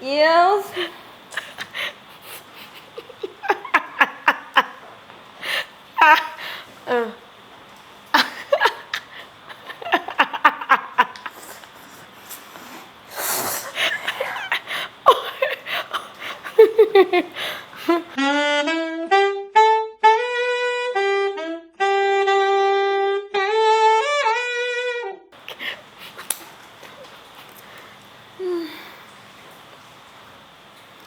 Yes.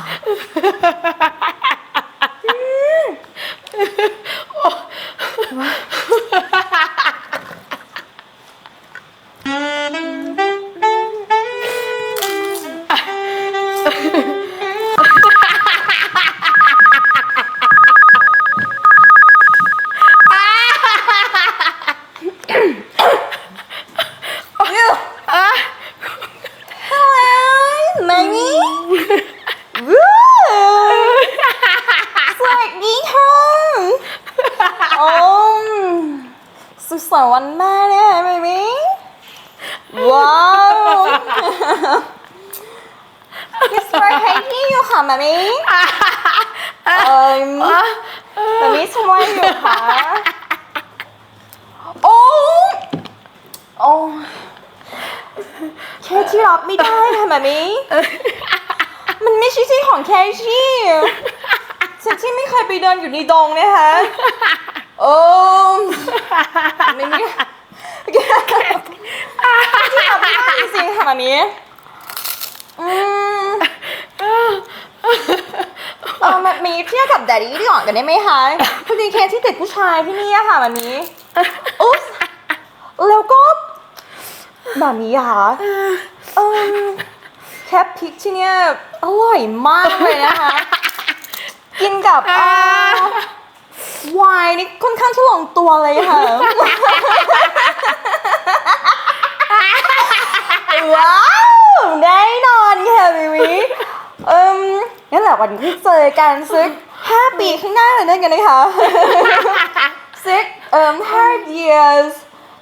ว้าวฮัลโหลมานี่วู้สวัสดีค่ะโอ้ สุขสันต์วันแม่เนี่ยเบบี้ว้าวมิสเตอร์ไฮที่อยู่ค่ะมามี่เอ่อมามี่ทำไมอยู่คะโอ้โอ้แค่ที่รับไม่ได้ค่ะมามีมันไม่ใช่ที่ของแคชชี่ฉันที่ไม่เคยไปเดินอยู่ในดงนะคะโอ้ ไม่มีที่รับไม่ได้จริงๆค่ะมามีอืมเออมามีเที่ยวกับแดดดี้ดีกว่ากันได้ไหมคะพอดีเคสที่ติดผู้ชายที่นี่อะค่ะมามีอุ๊บแล้วก็แบบนี้ค่ะเอมแคปพริกที่เนี่ยอร่อยมากเลยนะคะ กินกับเอ่อไวน์นี่ค่อนข้างจะลงตัวเลยค่ะ ว้าวแน่นอนค่ะวิวิเอิม งั้นแหละวันที่เจอกันซึกห้าปีข้างหน้าเลยนั่นกันนะคะ ซิกเอ่ม hard years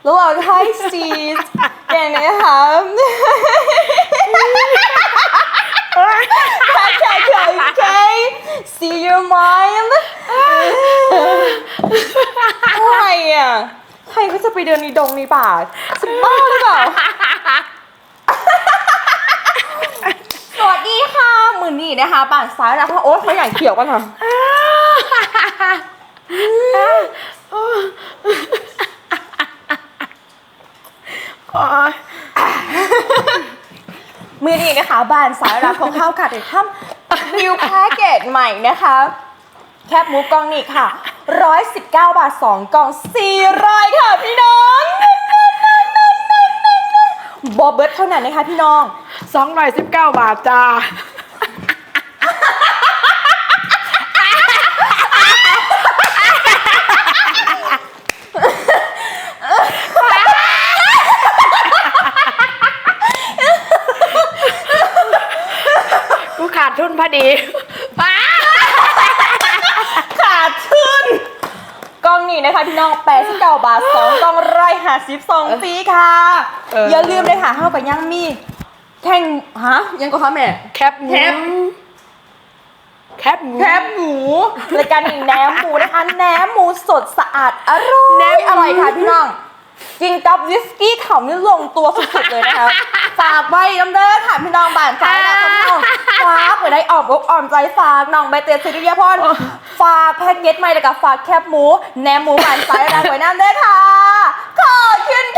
แล้วเราก็ high seas กันนะคะ okay okay okay see your mind อะไรอะ ใครเขาจะไปเดินในดงในป่าสบ้าหรือเปล่า สวัสดีค่ะมือ นะคะปานซ้ายนะคะโอ๊ยเขาอย่างเขียวกันค่ะมือนี้นะคะบานสายรักของข้าวค่ะเดี๋ยวทำนิวแพ็กเกจใหม่นะคะ แคบหมูกล่องนี่ค่ะ 119 บาท 2 กล่อง400ค่ะพี่น้องบอเบิร์ตเท่านั้นนะคะพี่น้องสองร้อยสิบเก้าบาทจ้า กูขาด ทุนพอดีขาดทุนกล่องนี้นะคะพี่น้อง89บาท2กล่องร้อยห้าสิบสองปีค่ะเอออ อย่าลืมเลยค่ะเข้ากับยังมีแข่งฮะยังก็คะแม่ แคปหมูแคป แคปหมู แคบหมูรายการนี้แหนมหมูนะคะแหนมหมูสดสะอาดอร่อยแหนมหมูอร่อยค่ะพี่น้องกินกับวิสกี้เขานี่ลงตัวสุดๆเลยนะคะ ฝากไว้น้ำเด้อค่ะพี่น้องบ้านซ้ายนะคะพี่น้องฝากไว้ได้ออมอกอ่อมใจฝากน้องใบเตยสิริยพรฝากแพ็กเกจใหม่แล้วก็ฝากแคบหมูแหนมหมูบ้านซ้ายนะไว้น้ำเด้อค่ะขอบคุณค่ะ